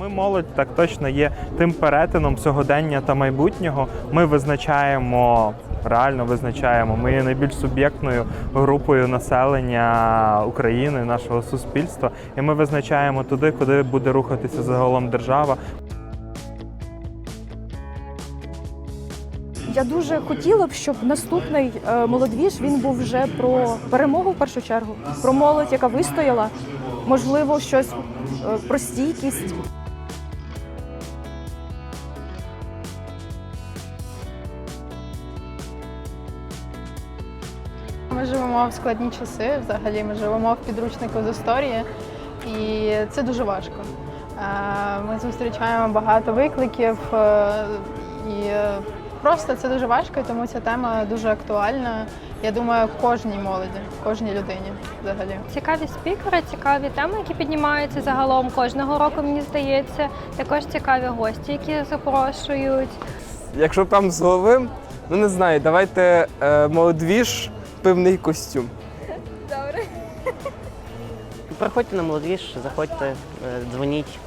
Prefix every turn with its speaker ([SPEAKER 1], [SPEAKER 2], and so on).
[SPEAKER 1] Ми молодь так точно є тим перетином сьогодення та майбутнього. Ми визначаємо. Реально визначаємо. Ми є найбільш суб'єктною групою населення України, нашого суспільства, і ми визначаємо туди, куди буде рухатися загалом держава.
[SPEAKER 2] Я дуже хотіла б, щоб наступний е, молодвіж він був вже про перемогу в першу чергу, про молодь, яка вистояла, можливо, щось е, про стійкість.
[SPEAKER 3] Ми живемо в складні часи. Взагалі, ми живемо в підручнику з історії, і це дуже важко. Е, Ми зустрічаємо багато викликів, е, і е, просто це дуже важко, і тому ця тема дуже актуальна. Я думаю, кожній молоді, кожній людині взагалі.
[SPEAKER 4] Цікаві спікери, цікаві теми, які піднімаються загалом кожного року, мені здається. Також цікаві гості, які запрошують.
[SPEAKER 5] Якщо прям з голови, ну не знаю, давайте е, молодвіж, пивний костюм. Добре.
[SPEAKER 6] Приходьте на молодіж, заходьте, е, дзвоніть,